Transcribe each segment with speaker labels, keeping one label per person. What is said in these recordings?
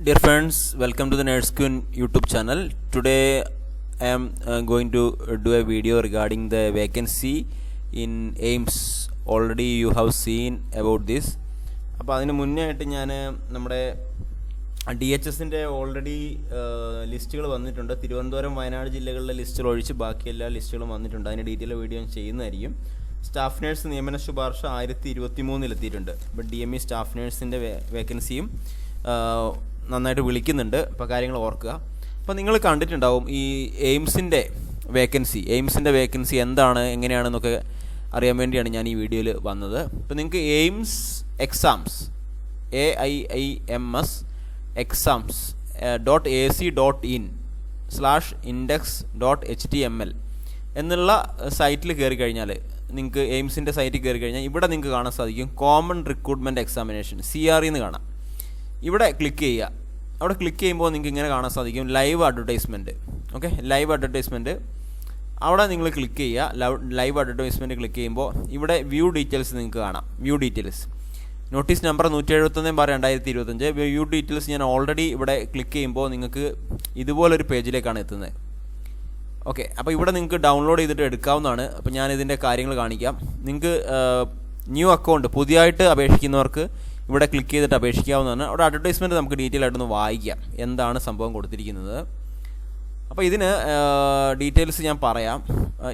Speaker 1: Dear friends, welcome to the Nurse Queen YouTube channel. Today I am uh, going to uh, do a video regarding the vacancy in AIMS. Already you have seen about this. അപ്പോൾ അതിന് മുന്നേ ആയിട്ട് ഞാൻ നമ്മുടെ D H എസിന്റെ already ലിസ്റ്റുകൾ വന്നിട്ടുണ്ട് തിരുവനന്തപുരം വയനാട് ജില്ലകളിലെ ലിസ്റ്റുകൾ ഒഴിച്ച് ബാക്കി എല്ലാ ലിസ്റ്റുകളും വന്നിട്ടുണ്ട് അതിന്റെ ഡീറ്റെയിൽ വീഡിയോ ഞാൻ ചെയ്യുന്നതായിരിക്കും സ്റ്റാഫ് നേഴ്സ് നിയമന ശുപാർശ ആയിരത്തി ഇരുപത്തി മൂന്നിലെത്തിയിട്ടുണ്ട് ഇപ്പോൾ ഡി എം ഇ സ്റ്റാഫ് നേഴ്സിന്റെ വേക്കൻസിയും നന്നായിട്ട് വിളിക്കുന്നുണ്ട്. അപ്പോൾ കാര്യങ്ങൾ ഓർക്കുക. അപ്പോൾ നിങ്ങൾ കണ്ടിട്ടുണ്ടാവും ഈ എയിംസിന്റെ വേക്കൻസി. എയിംസിന്റെ വേക്കൻസി എന്താണ് എങ്ങനെയാണെന്നൊക്കെ അറിയാൻ വേണ്ടിയാണ് ഞാൻ ഈ വീഡിയോയിൽ വന്നത്. അപ്പോൾ നിങ്ങൾക്ക് AIIMS exams A I I M S exams dot A C dot in slash index dot H T M L എന്നുള്ള സൈറ്റിൽ കയറി കഴിഞ്ഞാൽ നിങ്ങൾക്ക് എയിംസിന്റെ സൈറ്റിൽ കയറി കഴിഞ്ഞാൽ ഇവിടെ നിങ്ങൾക്ക് കാണാൻ സാധിക്കും common recruitment examination C R ഇന്ന് കാണാം. ഇവിടെ ക്ലിക്ക് ചെയ്യുക. അവിടെ ക്ലിക്ക് ചെയ്യുമ്പോൾ നിങ്ങൾക്ക് ഇങ്ങനെ കാണാൻ സാധിക്കും. Live advertisement okay live advertisement അവിടെ നിങ്ങൾ ക്ലിക്ക് ചെയ്യുക. ലൈവ് അഡ്വർടൈസ്മെന്റ് ക്ലിക്ക് ചെയ്യുമ്പോൾ ഇവിടെ വ്യൂ ഡീറ്റെയിൽസ് നിങ്ങൾക്ക് കാണാം. വ്യൂ ഡീറ്റെയിൽസ് നോട്ടീസ് നമ്പർ നൂറ്റി എഴുപത്തൊന്ന് ബാർ രണ്ടായിരത്തി ഇരുപത്തഞ്ച് വ്യൂ ഡീറ്റെയിൽസ് ഞാൻ ഓൾറെഡി ഇവിടെ ക്ലിക്ക് ചെയ്യുമ്പോൾ നിങ്ങൾക്ക് ഇതുപോലൊരു പേജിലേക്കാണ് എത്തുന്നത്. ഓക്കെ അപ്പോൾ ഇവിടെ നിങ്ങൾക്ക് ഡൗൺലോഡ് ചെയ്തിട്ട് എടുക്കാവുന്നതാണ്. അപ്പോൾ ഞാൻ ഇതിന്റെ കാര്യങ്ങൾ കാണിക്കാം. നിങ്ങൾക്ക് ന്യൂ അക്കൗണ്ട് പുതിയതായിട്ട് അപേക്ഷിക്കുന്നവർക്ക് ഇവിടെ ക്ലിക്ക് ചെയ്തിട്ട് അപേക്ഷിക്കാവുന്നതാണ്. അവിടെ അഡ്വർടൈസ്മെന്റ് നമുക്ക് ഡീറ്റെയിൽ ആയിട്ടൊന്ന് വായിക്കാം. എന്താണ് സംഭവം കൊടുത്തിരിക്കുന്നത്. അപ്പോൾ ഇതിന് ഡീറ്റെയിൽസ് ഞാൻ പറയാം.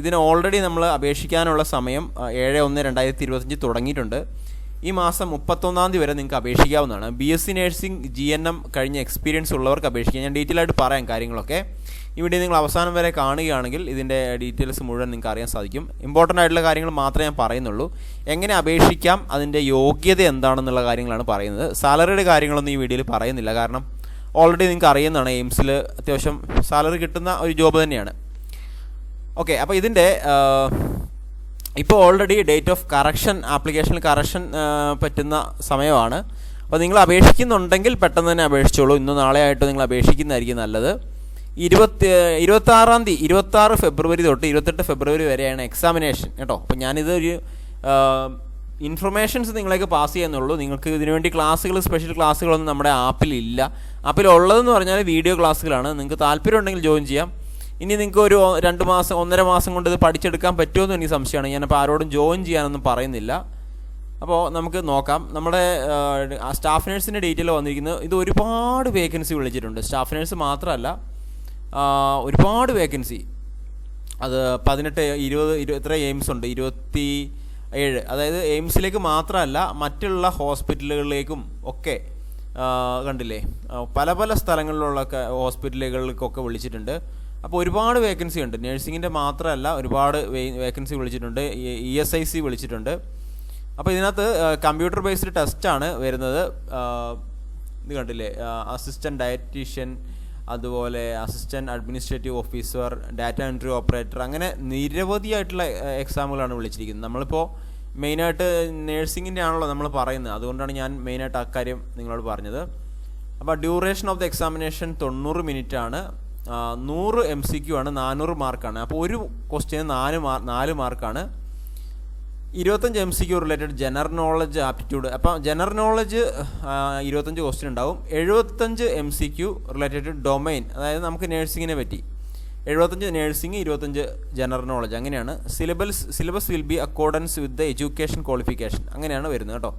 Speaker 1: ഇതിന് ഓൾറെഡി നമ്മൾ അപേക്ഷിക്കാനുള്ള സമയം ഏഴ് ഒന്ന് രണ്ടായിരത്തി ഇരുപത്തഞ്ച് തുടങ്ങിയിട്ടുണ്ട്. ഈ മാസം മുപ്പത്തൊന്നാം തീയതി വരെ നിങ്ങൾക്ക് അപേക്ഷിക്കാവുന്നതാണ്. B S C nursing G N M കഴിഞ്ഞ എക്സ്പീരിയൻസ് ഉള്ളവർക്ക് അപേക്ഷിക്കാം. ഞാൻ ഡീറ്റെയിൽ ആയിട്ട് പറയാം കാര്യങ്ങളൊക്കെ. വീഡിയോ നിങ്ങൾ അവസാനം വരെ കാണുകയാണെങ്കിൽ ഇതിന്റെ ഡീറ്റെയിൽസ് മുഴുവൻ നിങ്ങൾക്ക് അറിയാൻ സാധിക്കും. ഇമ്പോർട്ടന്റ് ആയിട്ടുള്ള കാര്യങ്ങൾ മാത്രമേ ഞാൻ പറയുന്നുള്ളൂ. എങ്ങനെ അപേക്ഷിക്കാം അതിന്റെ യോഗ്യത എന്താണെന്നുള്ള കാര്യങ്ങളാണ് പറയുന്നത്. സാലറിയുടെ കാര്യങ്ങളൊന്നും ഈ വീഡിയോയിൽ പറയുന്നില്ല. കാരണം ഓൾറെഡി നിങ്ങൾക്ക് അറിയുന്നതാണ് എയിംസിൽ അത്യാവശ്യം സാലറി കിട്ടുന്ന ഒരു ജോബ് തന്നെയാണ്. ഓക്കെ അപ്പോൾ ഇതിന്റെ ഇപ്പോൾ ഓൾറെഡി ഡേറ്റ് ഓഫ് കറക്ഷൻ ആപ്ലിക്കേഷനിൽ കറക്ഷൻ പറ്റുന്ന സമയമാണ്. അപ്പോൾ നിങ്ങൾ അപേക്ഷിക്കുന്നുണ്ടെങ്കിൽ പെട്ടെന്ന് തന്നെ അപേക്ഷിച്ചോളൂ. ഇന്ന് നാളെ ആയിട്ട് നിങ്ങൾ അപേക്ഷിക്കുന്നതായിരിക്കും നല്ലത്. ഇരുപത്തി ഇരുപത്താറാം തീയതി ഇരുപത്താറ് ഫെബ്രുവരി തൊട്ട് ഇരുപത്തെട്ട് ഫെബ്രുവരി വരെയാണ് എക്സാമിനേഷൻ കേട്ടോ അപ്പോൾ ഞാനിതൊരു ഇൻഫർമേഷൻസ് നിങ്ങളേക്ക് പാസ് ചെയ്യുന്നുള്ളൂ നിങ്ങൾക്ക് ഇതിനുവേണ്ടി ക്ലാസ്സുകൾ സ്പെഷ്യൽ ക്ലാസ്സുകളൊന്നും നമ്മുടെ ആപ്പിലില്ല ആപ്പിലുള്ളതെന്ന് പറഞ്ഞാൽ വീഡിയോ ക്ലാസ്സുകളാണ് നിങ്ങൾക്ക് താല്പര്യം ഉണ്ടെങ്കിൽ ജോയിൻ ചെയ്യാം. ഇനി നിങ്ങൾക്ക് ഒരു രണ്ട് മാസം ഒന്നര മാസം കൊണ്ട് ഇത് പഠിച്ചെടുക്കാൻ പറ്റുമെന്ന് എനിക്ക് സംശയമാണ്. ഞാനപ്പോൾ ആരോടും ജോയിൻ ചെയ്യാനൊന്നും പറയുന്നില്ല. അപ്പോൾ നമുക്ക് നോക്കാം. നമ്മുടെ സ്റ്റാഫ് നേഴ്സിന്റെ ഡീറ്റെയിൽ വന്നിരിക്കുന്നത് ഇത് ഒരുപാട് വേക്കൻസി വിളിച്ചിട്ടുണ്ട്. സ്റ്റാഫ് നേഴ്സ് മാത്രമല്ല ഒരുപാട് വേക്കൻസി. അത് പതിനെട്ട് ഇരുപത് ഇരു എത്ര എയിംസ് ഉണ്ട്? ഇരുപത്തി ഏഴ് അതായത് എയിംസിലേക്ക് മാത്രമല്ല മറ്റുള്ള ഹോസ്പിറ്റലുകളിലേക്കും ഒക്കെ കണ്ടില്ലേ? പല പല സ്ഥലങ്ങളിലുള്ള ഹോസ്പിറ്റലുകൾക്കൊക്കെ വിളിച്ചിട്ടുണ്ട്. അപ്പോൾ ഒരുപാട് വേക്കൻസി ഉണ്ട്. നഴ്സിങ്ങിന്റെ മാത്രമല്ല ഒരുപാട് വേക്കൻസി വിളിച്ചിട്ടുണ്ട്. ഇ എസ് ഐ സി വിളിച്ചിട്ടുണ്ട്. അപ്പോൾ ഇതിനകത്ത് കമ്പ്യൂട്ടർ ബേസ്ഡ് ടെസ്റ്റാണ് വരുന്നത്. ഇത് കണ്ടില്ലേ? അസിസ്റ്റന്റ് ഡയറ്റീഷ്യൻ അതുപോലെ assistant administrative officer data entry operator അങ്ങനെ നിരവധിയായിട്ടുള്ള എക്സാമുകളാണ് വിളിച്ചിരിക്കുന്നത്. നമ്മളിപ്പോൾ മെയിനായിട്ട് നേഴ്സിങ്ങിന്റെ ആണല്ലോ നമ്മൾ പറയുന്നത്. അതുകൊണ്ടാണ് ഞാൻ മെയിനായിട്ട് അക്കാര്യം നിങ്ങളോട് പറഞ്ഞത്. അപ്പോൾ ഡ്യൂറേഷൻ ഓഫ് ദ എക്സാമിനേഷൻ തൊണ്ണൂറ് മിനിറ്റ് ആണ്. നൂറ് എം സി ക്യു ആണ് നാനൂറ് മാർക്കാണ്. അപ്പോൾ ഒരു ക്വസ്റ്റ്യന് നാല് മാർ നാല് മാർക്കാണ്. ഇരുപത്തഞ്ച് M C Q related general knowledge aptitude അപ്പം ജനറൽ നോളജ് ഇരുപത്തഞ്ച് ക്വസ്റ്റ്യൻ ഉണ്ടാവും. എഴുപത്തഞ്ച് M C Q related domain അതായത് നമുക്ക് നേഴ്സിങ്ങിനെ പറ്റി. എഴുപത്തഞ്ച് നേഴ്സിംഗ് ഇരുപത്തഞ്ച് ജനറൽ നോളജ് അങ്ങനെയാണ്. Syllabus syllabus will be accordance with the education qualification അങ്ങനെയാണ് വരുന്നത് കേട്ടോ.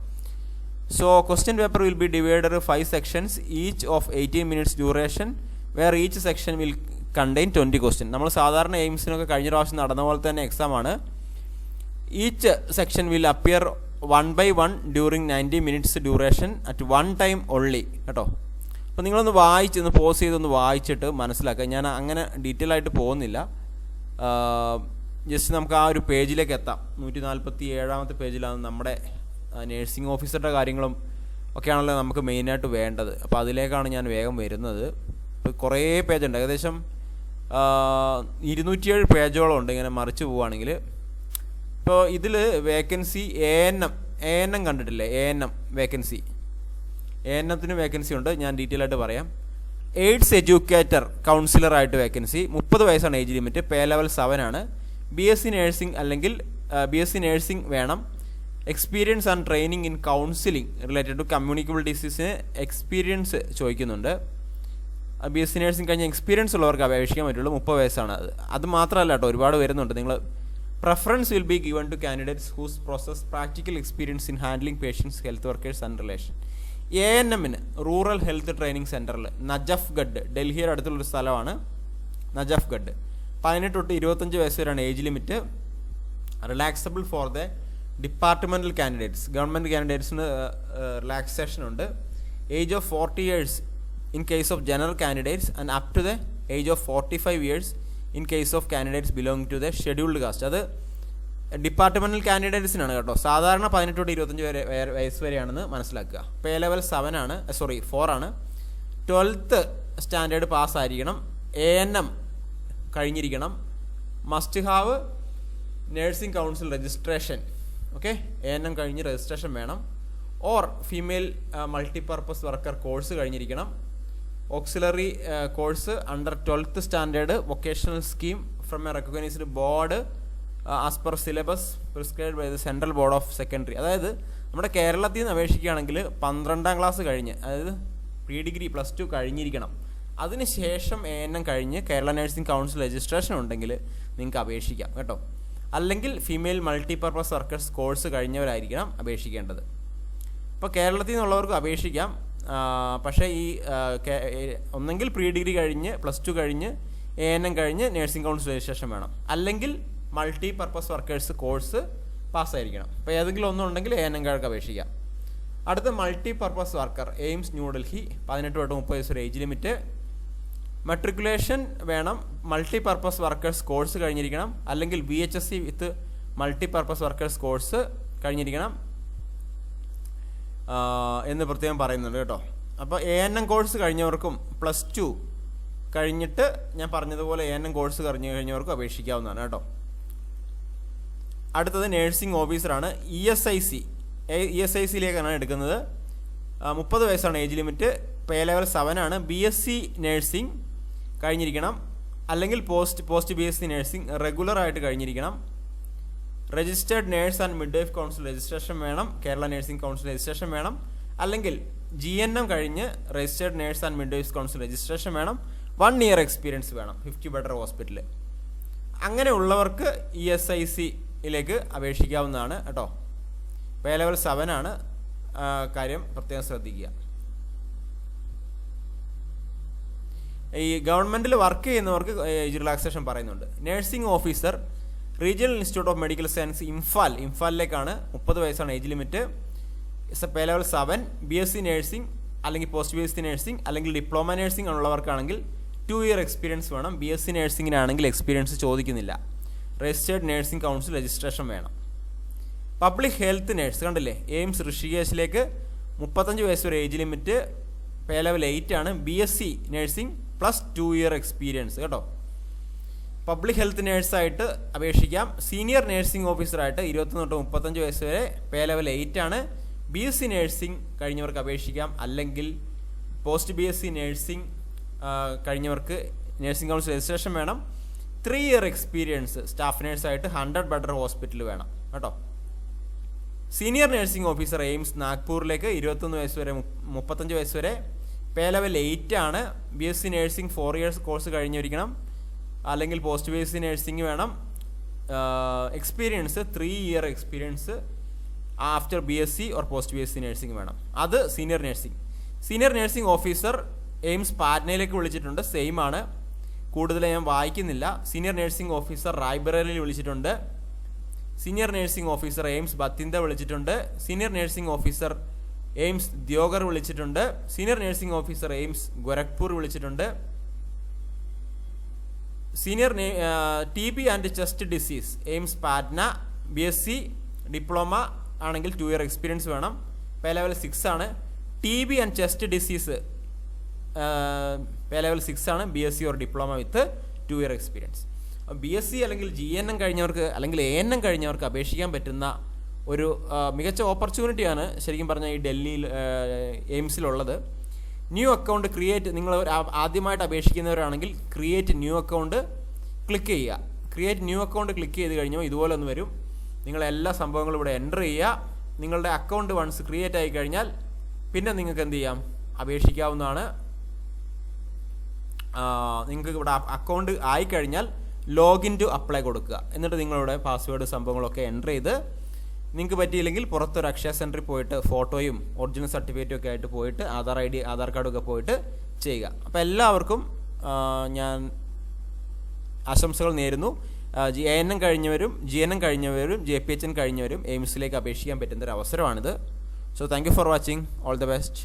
Speaker 1: So question paper will be divided five sections each of eighteen minutes duration where each section will contain twenty question നമ്മൾ സാധാരണ എയിംസിനൊക്കെ കഴിഞ്ഞ പ്രാവശ്യം നടന്ന പോലെ തന്നെ എക്സാമാണ് each section will appear one by one during ninety minutes duration at one time only കേട്ടോ? അപ്പോൾ നിങ്ങളൊന്ന് വായിച്ച് ഒന്ന് പോസ് ചെയ്തൊന്ന് വായിച്ചിട്ട് മനസ്സിലാക്കുക. ഞാൻ അങ്ങനെ ഡീറ്റെയിൽ ആയിട്ട് പോകുന്നില്ല. ജസ്റ്റ് നമുക്ക് ആ ഒരു പേജിലേക്ക് എത്താം. നൂറ്റി നാൽപ്പത്തി ഏഴാമത്തെ പേജിലാണ് നമ്മുടെ നേഴ്സിംഗ് ഓഫീസറുടെ കാര്യങ്ങളും ഒക്കെയാണല്ലോ നമുക്ക് മെയിനായിട്ട് വേണ്ടത്. അപ്പോൾ അതിലേക്കാണ് ഞാൻ വേഗം വരുന്നത്. കുറേ പേജുണ്ട് ഏകദേശം ഇരുന്നൂറ്റിയേഴ് പേജോളം ഉണ്ട് ഇങ്ങനെ മറിച്ച് പോവുകയാണെങ്കിൽ ഇപ്പോൾ ഇതിൽ vacancy A N M A N M കണ്ടിട്ടില്ലേ? A N M vacancy A N എത്തിന് vacancy ഉണ്ട്. ഞാൻ ഡീറ്റെയിൽ ആയിട്ട് പറയാം. എയ്ഡ്സ് എഡ്യൂക്കേറ്റർ കൗൺസിലറായിട്ട് വേക്കൻസി മുപ്പത് വയസ്സാണ് age limit pay level seven ആണ്. ബി എസ് സി നേഴ്സിംഗ് അല്ലെങ്കിൽ ബി എസ് സി നേഴ്സിംഗ് വേണം. Experience and training in counselling related to communicable ഡിസീസിന് experience ചോദിക്കുന്നുണ്ട്. ബി എസ് സി നേഴ്സിംഗ് കഴിഞ്ഞ എക്സ്പീരിയൻസ് ഉള്ളവർക്ക് അപേക്ഷിക്കാൻ പറ്റുള്ളൂ. മുപ്പത് വയസ്സാണ്. അത് അത് മാത്രമല്ല കേട്ടോ ഒരുപാട് വരുന്നുണ്ട്. നിങ്ങൾ preference will be given to candidates whose possess practical experience in handling patients health workers and relation A N എമ്മിന് റൂറൽ ഹെൽത്ത് ട്രെയിനിങ് സെന്ററിൽ നജഫ്ഗഡ് ഡൽഹിയുടെ അടുത്തുള്ളൊരു സ്ഥലമാണ് നജഫ്ഗഡ്. പതിനെട്ട് തൊട്ട് ഇരുപത്തഞ്ച് വയസ്സ് വരെയാണ് age limit relaxable for the departmental candidates government കാൻഡിഡേറ്റ്സിന് relaxation ഉണ്ട്. Age of forty years in case of general candidates and up to the age of forty five years in case of candidates belong to the scheduled caste അത് departmental കാൻഡിഡേറ്റ്സിനാണ് കേട്ടോ. സാധാരണ പതിനെട്ട് തൊട്ട് ഇരുപത്തഞ്ച് വരെ വയസ്സ് വരെയാണെന്ന് മനസ്സിലാക്കുക. പേ ലെവൽ സെവൻ ആണ് സോറി ഫോർ ആണ്. ട്വൽത്ത് സ്റ്റാൻഡേർഡ് പാസ് ആയിരിക്കണം. A N M കഴിഞ്ഞിരിക്കണം. Must have nursing council registration okay A N M കഴിഞ്ഞ് രജിസ്ട്രേഷൻ വേണം. Or female multipurpose worker course കഴിഞ്ഞിരിക്കണം. Auxiliary course under twelfth standard vocational scheme from a recognised board as per syllabus prescribe by the central board of secondary അതായത് നമ്മുടെ കേരളത്തിൽ നിന്ന് അപേക്ഷിക്കുകയാണെങ്കിൽ പന്ത്രണ്ടാം class കഴിഞ്ഞ് അതായത് പ്രീ ഡിഗ്രി പ്ലസ് ടു കഴിഞ്ഞിരിക്കണം. അതിനുശേഷം എ എൻ എം കഴിഞ്ഞ് കേരള നഴ്സിംഗ് കൗൺസിൽ രജിസ്ട്രേഷൻ ഉണ്ടെങ്കിൽ നിങ്ങൾക്ക് അപേക്ഷിക്കാം കേട്ടോ. അല്ലെങ്കിൽ ഫീമെയിൽ മൾട്ടിപർപ്പസ് വർക്കേഴ്സ് കോഴ്സ് കഴിഞ്ഞവരായിരിക്കണം അപേക്ഷിക്കേണ്ടത്. ഇപ്പോൾ കേരളത്തിൽ നിന്നുള്ളവർക്ക് അപേക്ഷിക്കാം പക്ഷേ ഈ ഒന്നെങ്കിൽ പ്രീ ഡിഗ്രി കഴിഞ്ഞ് പ്ലസ് ടു കഴിഞ്ഞ് എ എൻ എം കഴിഞ്ഞ് നേഴ്സിംഗ് കൗൺസിൽ രജിസ്ട്രേഷൻ വേണം. അല്ലെങ്കിൽ മൾട്ടി പർപ്പസ് വർക്കേഴ്സ് കോഴ്സ് പാസ്സായിരിക്കണം. അപ്പോൾ ഏതെങ്കിലും ഒന്നുണ്ടെങ്കിൽ എ എൻ എം കാർക്ക് അപേക്ഷിക്കാം. അടുത്ത multi purpose worker AIIMS New Delhi പതിനെട്ട് തൊട്ട് മുപ്പത് വയസ്സ് ഏജ് ലിമിറ്റ്. മെട്രിക്കുലേഷൻ വേണം മൾട്ടി പർപ്പസ് വർക്കേഴ്സ് കോഴ്സ് കഴിഞ്ഞിരിക്കണം. അല്ലെങ്കിൽ B H S C with multi purpose workers course കഴിഞ്ഞിരിക്കണം. എന്ന് പ്രത്യേകം പറയുന്നുണ്ട് കേട്ടോ. അപ്പോൾ എ എൻ എം കോഴ്സ് കഴിഞ്ഞവർക്കും പ്ലസ് ടു കഴിഞ്ഞിട്ട് ഞാൻ പറഞ്ഞതുപോലെ എ എൻ എം കോഴ്സ് കഴിഞ്ഞു കഴിഞ്ഞവർക്കും അപേക്ഷിക്കാവുന്നതാണ് കേട്ടോ. അടുത്തത് നേഴ്സിംഗ് ഓഫീസറാണ് E S I C E S I സിയിലേക്കാണ് എടുക്കുന്നത്. മുപ്പത് വയസ്സാണ് age limit pay level seven ആണ്. ബി എസ് സി നേഴ്സിംഗ് കഴിഞ്ഞിരിക്കണം. അല്ലെങ്കിൽ post post B S C nursing റെഗുലറായിട്ട് കഴിഞ്ഞിരിക്കണം. Registered nurse and midwife council registration വേണം കേരള നഴ്സിംഗ് കൗൺസിൽ രജിസ്ട്രേഷൻ വേണം. അല്ലെങ്കിൽ ജി എൻ എം കഴിഞ്ഞ് registered nurse and midwife council registration വേണം. One year experience വേണം fifty bedder hospital അങ്ങനെയുള്ളവർക്ക് ഇ എസ് ഐ സിയിലേക്ക് അപേക്ഷിക്കാവുന്നതാണ് കേട്ടോ. പേ ലെവൽ സെവൻ ആണ് കാര്യം പ്രത്യേകം ശ്രദ്ധിക്കുക. ഈ ഗവൺമെന്റിൽ വർക്ക് ചെയ്യുന്നവർക്ക് റിലാക്സേഷൻ പറയുന്നുണ്ട്. Nursing officer regional institute of medical science Imphal ഇംഫാലിലേക്കാണ് മുപ്പത് വയസ്സാണ് age limit pay level seven B S C nursing അല്ലെങ്കിൽ post B S C nursing അല്ലെങ്കിൽ ഡിപ്ലോമ നേഴ്സിംഗ് ഉള്ളവർക്കാണെങ്കിൽ ടു ഇയർ എക്സ്പീരിയൻസ് വേണം. ബി എസ് സി നേഴ്സിംഗിനാണെങ്കിൽ experience ചോദിക്കുന്നില്ല. Registered nursing council registration വേണം. Public health nurse കണ്ടില്ലേ? എയിംസ് ഋഷികേശിലേക്ക് മുപ്പത്തഞ്ച് വയസ്സ് വരെ age limit pay level eight ആണ്. B S C nursing plus two year experience കേട്ടോ? പബ്ലിക് ഹെൽത്ത് നേഴ്സായിട്ട് അപേക്ഷിക്കാം. സീനിയർ നേഴ്സിംഗ് ഓഫീസറായിട്ട് ഇരുപത്തൊന്ന് തൊട്ട് മുപ്പത്തഞ്ച് വയസ്സ് വരെ പേ ലെവൽ എയ്റ്റ് ആണ്. ബി എസ് സി നേഴ്സിംഗ് കഴിഞ്ഞവർക്ക് അപേക്ഷിക്കാം. അല്ലെങ്കിൽ post B S C nursing കഴിഞ്ഞവർക്ക് nursing council registration വേണം. ത്രീ ഇയർ എക്സ്പീരിയൻസ് സ്റ്റാഫ് നേഴ്സായിട്ട് ഹൺഡ്രഡ് ബെഡർ ഹോസ്പിറ്റൽ വേണം. കേട്ടോ? സീനിയർ നേഴ്സിംഗ് ഓഫീസർ എയിംസ് നാഗ്പൂരിലേക്ക് ഇരുപത്തൊന്ന് വയസ്സ് വരെ മുപ്പ- മുപ്പത്തഞ്ച് വയസ്സ് വരെ പേ ലെവൽ എയ്റ്റ് ആണ്. B S C nursing four years course കഴിഞ്ഞിരിക്കണം. അല്ലെങ്കിൽ പോസ്റ്റ് ബേസ് നഴ്സിംഗ് വേണം. Experience three year experience after B S C or post B S C nursing വേണം. അത് senior nursing senior nursing officer AIIMS പാറ്റ്നയിലേക്ക് വിളിച്ചിട്ടുണ്ട്. Same ആണ്. കൂടുതൽ ഞാൻ വായിക്കുന്നില്ല. Senior nursing officer റായ്ബറേലിയിൽ വിളിച്ചിട്ടുണ്ട്. Senior nursing officer AIIMS Bathinda വിളിച്ചിട്ടുണ്ട്. Senior nursing officer AIIMS Deoghar വിളിച്ചിട്ടുണ്ട്. Senior nursing officer AIIMS Gorakhpur വിളിച്ചിട്ടുണ്ട്. Senior T B and chest disease AIIMS Patna B S C diploma ആണെങ്കിൽ ടു ഇയർ എക്സ്പീരിയൻസ് വേണം. Pay level six ആണ്. T B and chest disease pay level six ആണ്. B S C or diploma with two year experience B S C അല്ലെങ്കിൽ G N M കഴിഞ്ഞവർക്ക് അല്ലെങ്കിൽ A N M കഴിഞ്ഞവർക്ക് അപേക്ഷിക്കാൻ പറ്റുന്ന ഒരു ആ, മികച്ച ഓപ്പർച്യൂണിറ്റിയാണ് ശരിക്കും പറഞ്ഞാൽ ഈ ഡൽഹിയിൽ എയിംസിലുള്ളത് ന്യൂ അക്കൗണ്ട് ക്രിയേറ്റ് നിങ്ങൾ ആദ്യമായിട്ട് അപേക്ഷിക്കുന്നവരാണെങ്കിൽ ക്രിയേറ്റ് ന്യൂ അക്കൗണ്ട് ക്ലിക്ക് ചെയ്യുക. ക്രിയേറ്റ് ന്യൂ അക്കൗണ്ട് ക്ലിക്ക് ചെയ്ത് കഴിഞ്ഞാൽ ഇതുപോലെ ഒന്ന് വരും. നിങ്ങൾ എല്ലാ സംഭവങ്ങളും ഇവിടെ എന്റർ ചെയ്യുക.
Speaker 2: നിങ്ങളുടെ അക്കൗണ്ട് വൺസ് ക്രിയേറ്റ് ആയി കഴിഞ്ഞാൽ പിന്നെ നിങ്ങൾക്ക് എന്ത് ചെയ്യാം? അപേക്ഷിക്കാവുന്നതാണ്. നിങ്ങൾക്ക് ഇവിടെ അക്കൗണ്ട് ആയിക്കഴിഞ്ഞാൽ ലോഗിൻ ടു അപ്ലൈ കൊടുക്കുക. എന്നിട്ട് നിങ്ങളുടെ പാസ്വേഡ് സംഭവങ്ങളൊക്കെ എന്റർ ചെയ്ത് നിങ്ങൾക്ക് പറ്റിയില്ലെങ്കിൽ പുറത്തൊരു അക്ഷയ സെന്ററിൽ പോയിട്ട് ഫോട്ടോയും ഒറിജിനൽ സർട്ടിഫിക്കറ്റും ഒക്കെ ആയിട്ട് പോയിട്ട് ആധാർ ഐ ഡി ആധാർ കാർഡൊക്കെ പോയിട്ട് ചെയ്യുക. അപ്പോൾ എല്ലാവർക്കും ഞാൻ ആശംസകൾ നേരുന്നു. ജി എ എൻ എം കഴിഞ്ഞവരും ജി എൻ എം കഴിഞ്ഞവരും ജെ പി എച്ച് എൻ കഴിഞ്ഞവരും എയിംസിലേക്ക് അപേക്ഷിക്കാൻ പറ്റുന്ന ഒരു അവസരമാണിത്. So thank you for watching all the best